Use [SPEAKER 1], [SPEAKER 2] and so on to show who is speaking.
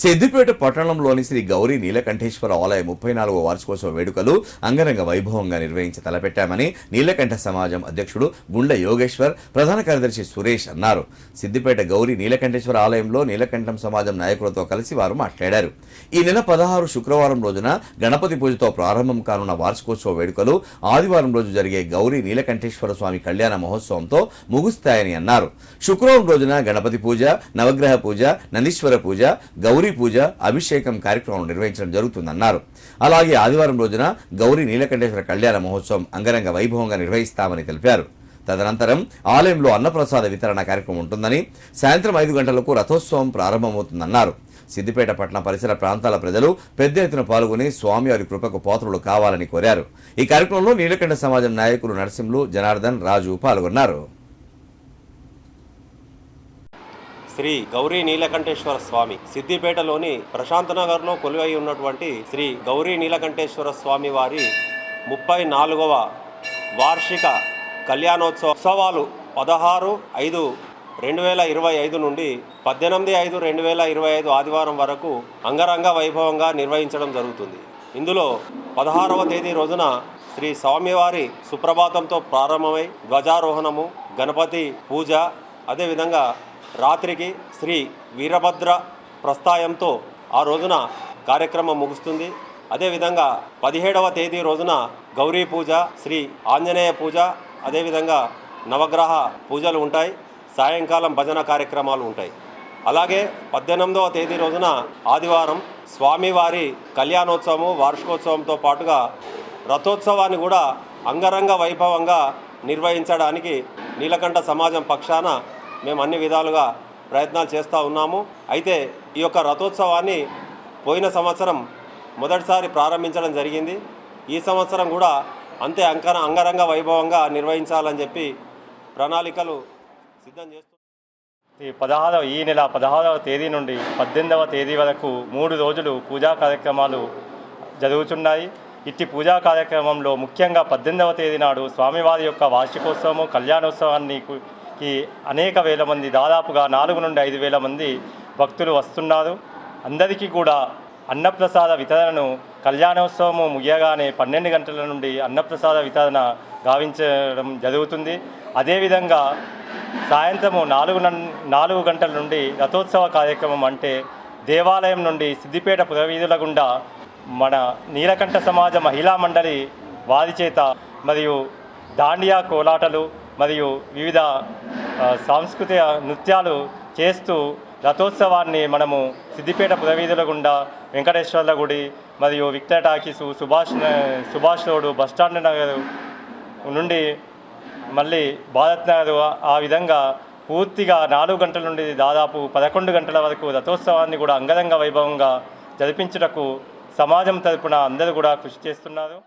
[SPEAKER 1] సిద్దిపేట పట్టణంలోని శ్రీ గౌరీ నీలకంఠేశ్వర ఆలయ ముప్పై నాలుగవ వార్షికోత్సవ వేడుకలు అంగరంగ వైభవంగా నిర్వహించి తలపెట్టామని నీలకంఠ సమాజం అధ్యక్షుడు గుండె యోగేశ్వర్ ప్రధాన కార్యదర్శి సురేష్ అన్నారు. సిద్దిపేట గౌరీ నీలకంఠేశ్వర ఆలయంలో నీలకంఠం సమాజం నాయకులతో కలిసి వారు మాట్లాడారు. ఈ నెల పదహారు శుక్రవారం రోజున గణపతి పూజతో ప్రారంభం కానున్న వార్షికోత్సవ వేడుకలు ఆదివారం రోజు జరిగే గౌరీ నీలకంఠేశ్వర స్వామి కళ్యాణ మహోత్సవంతో ముగుస్తాయని అన్నారు. శుక్రవారం రోజున గణపతి పూజ నవగ్రహ పూజ నందీశ్వర పూజ గౌరీ పూజ అభిషేకం కార్యక్రమం నిర్వహించడం జరుగుతుందన్నారు. అలాగే ఆదివారం రోజున గౌరీ నీలకంఠేశ్వర కళ్యాణ మహోత్సవం అంగరంగ వైభవంగా నిర్వహిస్తామని తెలిపారు. తదనంతరం ఆలయంలో అన్నప్రసాద వితరణ కార్యక్రమం ఉంటుందని సాయంత్రం ఐదు గంటలకు రథోత్సవం ప్రారంభమవుతుందన్నారు. సిద్దిపేట పట్టణ పరిసర ప్రాంతాల ప్రజలు పెద్ద ఎత్తున పాల్గొని స్వామివారి కృపకు పాత్రులు కావాలని కోరారు. ఈ కార్యక్రమంలో నీలకంఠ సమాజం నాయకులు నరసింహులు జనార్దన్ రాజు పాల్గొన్నారు.
[SPEAKER 2] శ్రీ గౌరీ నీలకంఠేశ్వర స్వామి సిద్దిపేటలోని ప్రశాంత్ నగర్లో కొలువై ఉన్నటువంటి శ్రీ గౌరీ నీలకంఠేశ్వర స్వామి వారి ముప్పై నాలుగవ వార్షిక కళ్యాణోత్సవ ఉత్సవాలు పదహారు ఐదు రెండు వేల ఇరవై ఐదు నుండి పద్దెనిమిది ఐదు రెండు వేల ఇరవై ఐదు ఆదివారం వరకు అంగరంగ వైభవంగా నిర్వహించడం జరుగుతుంది. ఇందులో పదహారవ తేదీ రోజున శ్రీ స్వామివారి సుప్రభాతంతో ప్రారంభమై ధ్వజారోహణము గణపతి పూజ అదేవిధంగా రాత్రికి శ్రీ వీరభద్ర ప్రస్థాయంతో ఆ రోజున కార్యక్రమం ముగుస్తుంది. అదేవిధంగా పదిహేడవ తేదీ రోజున గౌరీ పూజ శ్రీ ఆంజనేయ పూజ అదేవిధంగా నవగ్రహ పూజలు ఉంటాయి. సాయంకాలం భజన కార్యక్రమాలు ఉంటాయి. అలాగే పద్దెనిమిదవ తేదీ రోజున ఆదివారం స్వామివారి కళ్యాణోత్సవము వార్షికోత్సవంతో పాటుగా రథోత్సవాన్ని కూడా అంగరంగ వైభవంగా నిర్వహించడానికి నీలకంఠ సమాజం పక్షాన మేము అన్ని విధాలుగా ప్రయత్నాలు చేస్తూ ఉన్నాము. అయితే ఈ యొక్క రథోత్సవాన్ని పోయిన సంవత్సరం మొదటిసారి ప్రారంభించడం జరిగింది. ఈ సంవత్సరం కూడా అంతే అంకర అంగరంగ వైభవంగా నిర్వహించాలని చెప్పి ప్రణాళికలు సిద్ధం చేస్తూ
[SPEAKER 3] ఈ పదహారవ ఈ నెల పదహారవ తేదీ నుండి పద్దెనిమిదవ తేదీ వరకు మూడు రోజులు పూజా కార్యక్రమాలు జరుగుతున్నాయి. ఇట్టి పూజా కార్యక్రమంలో ముఖ్యంగా పద్దెనిమిదవ తేదీ నాడు స్వామివారి యొక్క వార్షికోత్సవము కళ్యాణోత్సవాన్ని దర్శనానికి అనేక వేల మంది దాదాపుగా నాలుగు నుండి ఐదు వేల మంది భక్తులు వస్తున్నారు. అందరికీ కూడా అన్నప్రసాద వితరణను కళ్యాణోత్సవము ముగియగానే పన్నెండు గంటల నుండి అన్నప్రసాద వితరణ గావించడం జరుగుతుంది. అదేవిధంగా సాయంత్రము నాలుగు నాలుగు గంటల నుండి రథోత్సవ కార్యక్రమం అంటే దేవాలయం నుండి సిద్దిపేట పురవీధుల గుండా మన నీలకంఠ సమాజ మహిళా మండలి వారి చేత మరియు దాండియా కోలాటలు మరియు వివిధ సాంస్కృతిక నృత్యాలు చేస్తూ రథోత్సవాన్ని మనము సిద్దిపేట పురవీధుల గుండా వెంకటేశ్వర్ల గుడి మరియు విక్టర్ టాకీసు సుభాష్ న- సుభాష్ రోడ్డు బస్టాండ్ నగర్ నుండి మళ్ళీ భారత్ నగర్ ఆ విధంగా పూర్తిగా నాలుగు గంటల నుండి దాదాపు పదకొండు గంటల వరకు రథోత్సవాన్ని కూడా అంగరంగ వైభవంగా జరిపించుటకు సమాజం తరపున అందరూ కూడా కృషి చేస్తున్నారు.